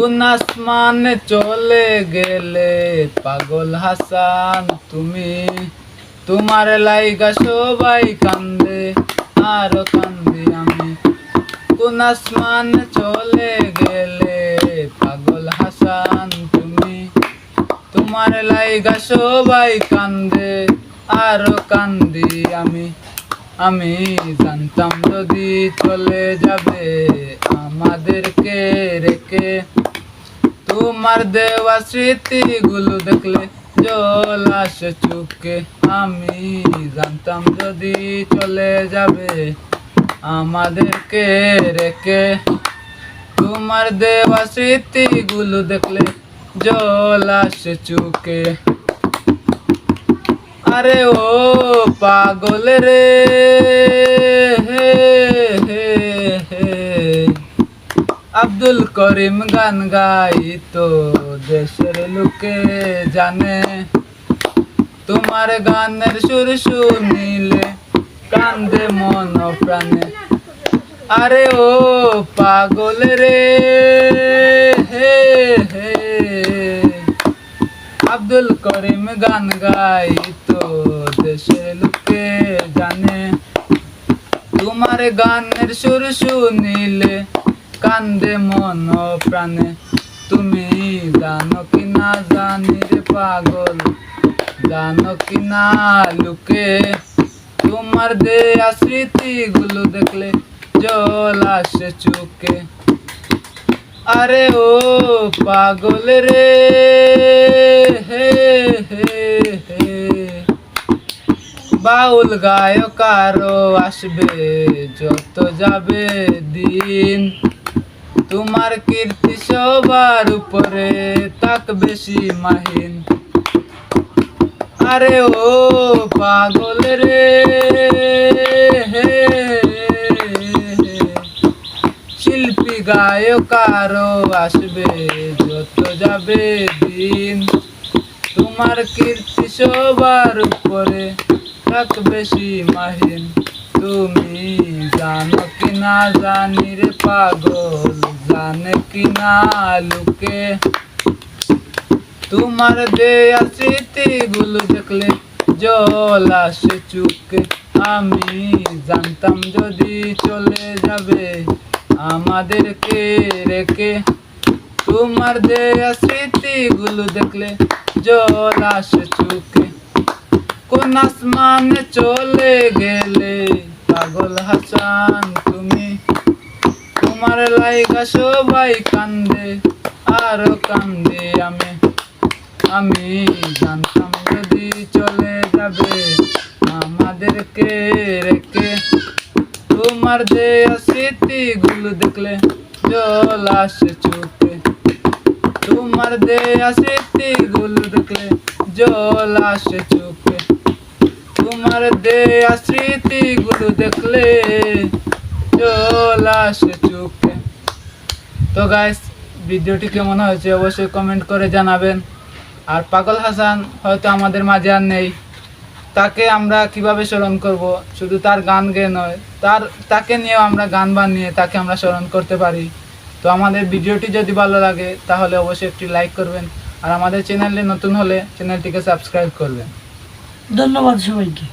কোন আসমানে চলে গেলে পাগল হাসান, তুমি তোমার লাইগা সবাই কান্দে, আর কান্দি আমি। কোন আসমানে চলে গেলে পাগল হাসান, তুমি তোমার লাইগা সবাই কান্দে, আর কান্দি আমি। আমি জানতাম যদি চলে যাবে আমাদেরকে রেখে তোমার দেওয়া স্মৃতিগুলো দেখলে জল আসে চুকে আমি জানতাম যদি চলে যাবে আমাদেরকে রেখে। তোমার দেওয়া স্মৃতিগুলো দেখলে জল আসে চুকে আরে ও পাগল রে, হে হে আব্দুল করিম গান গাই তো, দেশের লোকে জানে। তোমার গানের সুর শুনিলে কান্দে মন প্রাণে। আরে ও পাগল রে, হে হে। আব্দুল করিম গান গাই তো, দেশের লোকে জানে। তোমার গানের সুর শুনিলে কান্দে মন প্রাণে। তুমি জানো কি না জানি রে পাগল, জানো কি না লুকে। তোমার দেয়া স্মৃতিগুলো দেখলে জল আসে চুকে। আরে ও পাগল রে, হে হে হে। বাউল গায়ক আরও আসবে, যত যাবে দিন। তোমার কীর্তি সবার উপরে তাক বেশি মাহিন। আরে ও পাগল রে শিল্পী গায়ক আরও আসবে যত যাবে দিন। তোমার কীর্তি সবার উপরে তাক বেশি মাহিন। তুমি জানো কি না জানি রে পাগল। জানে কি না লুকে। তোমার দেয়া স্মৃতিগুলো দেখলে জল আসে চুকে। আমি জানতাম যদি চলে যাবে আমাদেরকে রেখে। তোমার দেয়া স্মৃতিগুলো দেখলে জল আসে চুকে। কোন আসমানে চলে গেলে পাগল হাসান তোমার লাইগা সবাই কান্দে, আরও কান্দে আমি। আমি জানতাম যদি চলে যাবে, আমাদেরকে রেখে। তোমার দেয়া স্মৃতিগুলো দেখলে, জল আসে চোখে। তোমার দেয়া স্মৃতিগুলো দেখলে, জল আসে চোখে। তোমার দেয়া স্মৃতিগুলো দেখলে তো গাইস ভিডিওটি কেমন হয়েছে অবশ্যই কমেন্ট করে জানাবেন। আর পাগল হাসান হয়তো আমাদের মাঝে আর নেই। তাকে আমরা কীভাবে স্মরণ করব? শুধু তার গান গেয়ে নয়, তার, তাকে নিয়েও আমরা গান বানিয়ে তাকে আমরা স্মরণ করতে পারি। তো আমাদের ভিডিওটি যদি ভালো লাগে, তাহলে অবশ্যই একটি লাইক করবেন। আর আমাদের চ্যানেলে নতুন হলে চ্যানেলটিকে সাবস্ক্রাইব করবেন। ধন্যবাদ সবাইকে।